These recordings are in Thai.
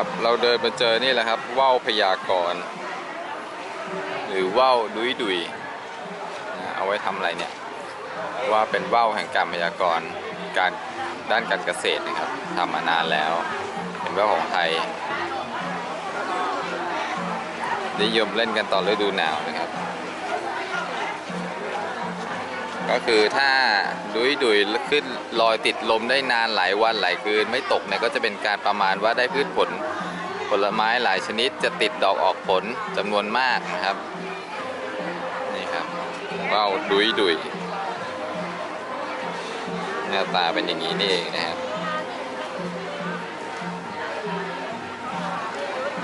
ครับ เราเดินมาเจอนี่แหละครับว่าวพยากรณ์หรือว่าวดุยดุยนะเอาไว้ทำอะไรเนี่ย ว่าเป็นว่าวแห่งการพยากรณ์การด้านการเกษตรนะครับทำมานานแล้ว เป็นว่าวของไทยนิยมเล่นกันตอนฤดูหนาวนะครับ ก็คือถ้าดุยดุยขึ้นลอยติดลมได้นานหลายวันหลายคืนไม่ตกเนี่ยก็จะเป็นการประมาณว่าได้พืชผล ผลไม้หลายชนิดจะติดดอกออกผลจำนวนมากนะครับ นี่ครับว่าวดุยดุยหน้าตาเป็นอย่างนี้นี่เองนะครับ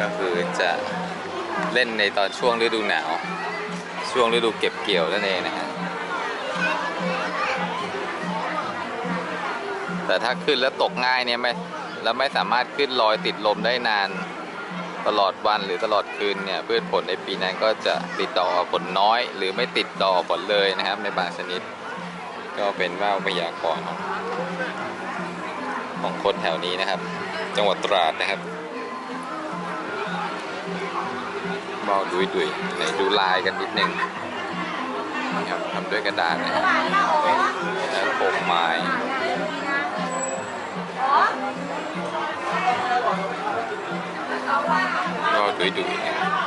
ก็คือจะเล่นในตอนช่วงฤดูหนาว ช่วงฤดูเก็บเกี่ยวนั่นเองนะฮะแต่ถ้าขึ้นแล้วตกง่ายเนี่ยไม่ แล้วไม่สามารถขึ้นลอยติดลมได้นาน ตลอดวันหรือตลอดคืนเนี่ยพืชผลในปีนั้นก็จะติดดอกอผลน้อย หรือไม่ติดดอกอผลเลยนะครับ ในบางชนิด ก็เป็นว่าวพยากรณ์ของคนแถวนี้นะครับ จังหวัดตราดนะครับว่าวดุยดุยไหนดูลายกันนิดนึงนครับทำด้วยกระดาษนะครับแล้วโคมไม้ ก็ดุ